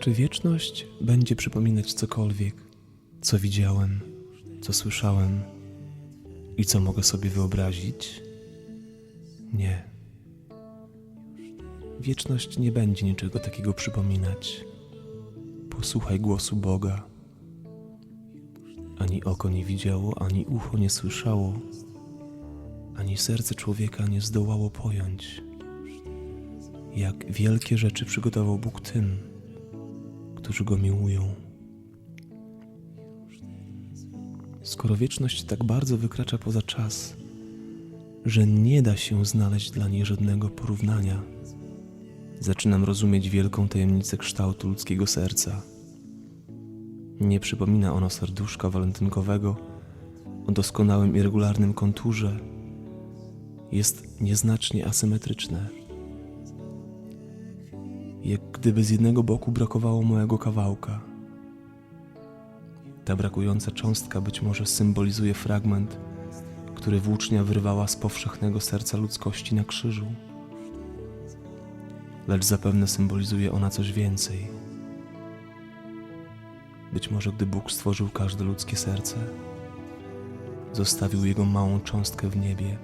Czy wieczność będzie przypominać cokolwiek, co widziałem, co słyszałem i co mogę sobie wyobrazić? Nie. Wieczność nie będzie niczego takiego przypominać. Posłuchaj głosu Boga. Ani oko nie widziało, ani ucho nie słyszało, ani serce człowieka nie zdołało pojąć, jak wielkie rzeczy przygotował Bóg tym, którzy go miłują. Skoro wieczność tak bardzo wykracza poza czas, że nie da się znaleźć dla niej żadnego porównania, zaczynam rozumieć wielką tajemnicę kształtu ludzkiego serca. Nie przypomina ono serduszka walentynkowego o doskonałym i regularnym konturze. Jest nieznacznie asymetryczne. Jak gdyby z jednego boku brakowało małego kawałka. Ta brakująca cząstka być może symbolizuje fragment, który włócznia wyrwała z powszechnego serca ludzkości na krzyżu. Lecz zapewne symbolizuje ona coś więcej. Być może gdy Bóg stworzył każde ludzkie serce, zostawił jego małą cząstkę w niebie,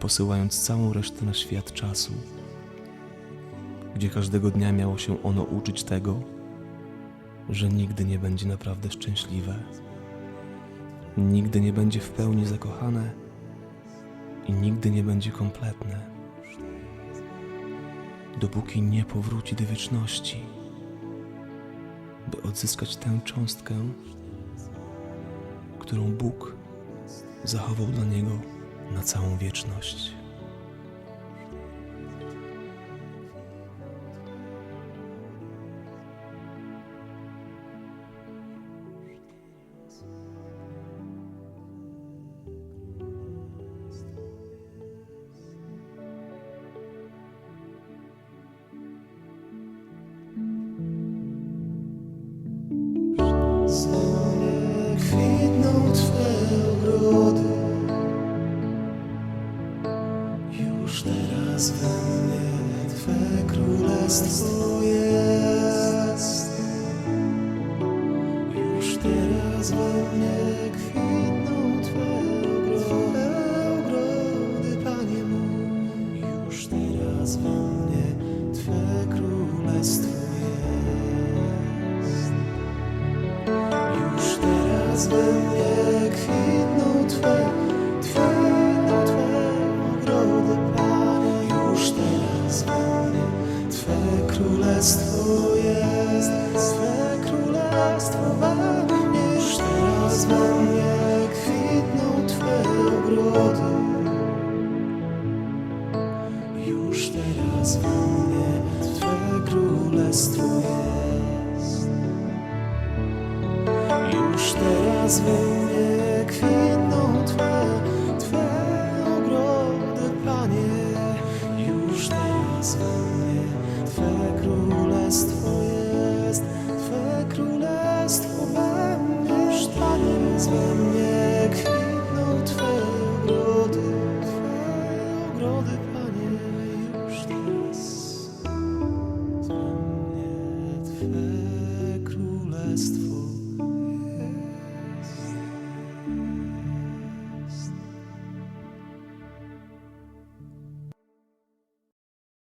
posyłając całą resztę na świat czasu, gdzie każdego dnia miało się ono uczyć tego, że nigdy nie będzie naprawdę szczęśliwe, nigdy nie będzie w pełni zakochane i nigdy nie będzie kompletne, dopóki nie powróci do wieczności by odzyskać tę cząstkę, którą Bóg zachował dla niego na całą wieczność. Teraz we Twe królestwo jest. Już teraz we mnie kwitną Twe ogrody, ogrody Panie mój. Już teraz we mnie Twe królestwo jest. Już teraz we mnie kwitną Twe, mnie. Już teraz we mnie kwitną Twe ogrody. Już teraz we mnie Twe. Już teraz we